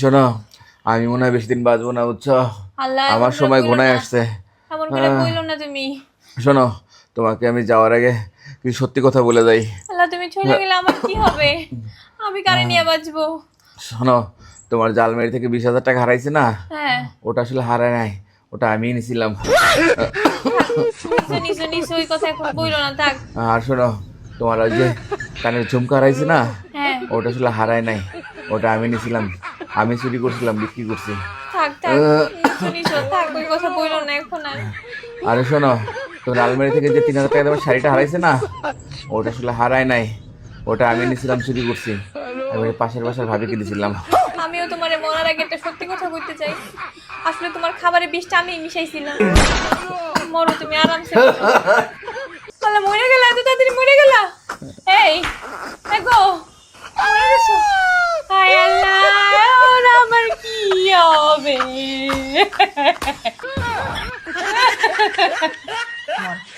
শোনো আমি মনে হয় বেশি দিন বাঁচবো না বুঝছ? আমার সময় ঘনায়। আসছে। এমন করে বইলো না তুমি। শোনো তোমাকে আমি যাওয়ার আগে কিছু সত্যি কথা বলে যাই। আল্লাহ তুমি চলে গেলে আমার কি হবে? আমি কারে নিয়ে বাঁচবো? শোনো তোমার জালমেরি থেকে বিশ হাজার টাকা হারাইছে না? হ্যাঁ। ওটা আসলে হারায় নাই ওটা আমিই নিছিলাম। আর শোনো তোমার ওই যে কানের ঝুমকা হারাইছে না? ওটা আসলে হারায় নাই। ওটা আমি নিছিলাম। আমি চুরি করছিলাম বিক্রি করছি। আর। শোনো তোমার আলমারি থেকে যে তিন হাজার টাকা শাড়িটা হারাইছে না ওটা আসলে হারায় নাই। ওটা আমি নিছিলাম চুরি করছি। এবারে পাশের বাসার ভাবিকে দিছিলাম। আমিও তোমার মরার আগে একটা সত্যি কথা বলতে চাই। আসলে তোমার খাবারে বিষটা আমি মিশাইছিলাম। মরো তুমি আরামসে আল্লাহ মরে গেলা এত তাড়াতাড়ি মরে গেলা এই দেখো মরে গেছো হায় আল্লাহ এখন আমার কি হবে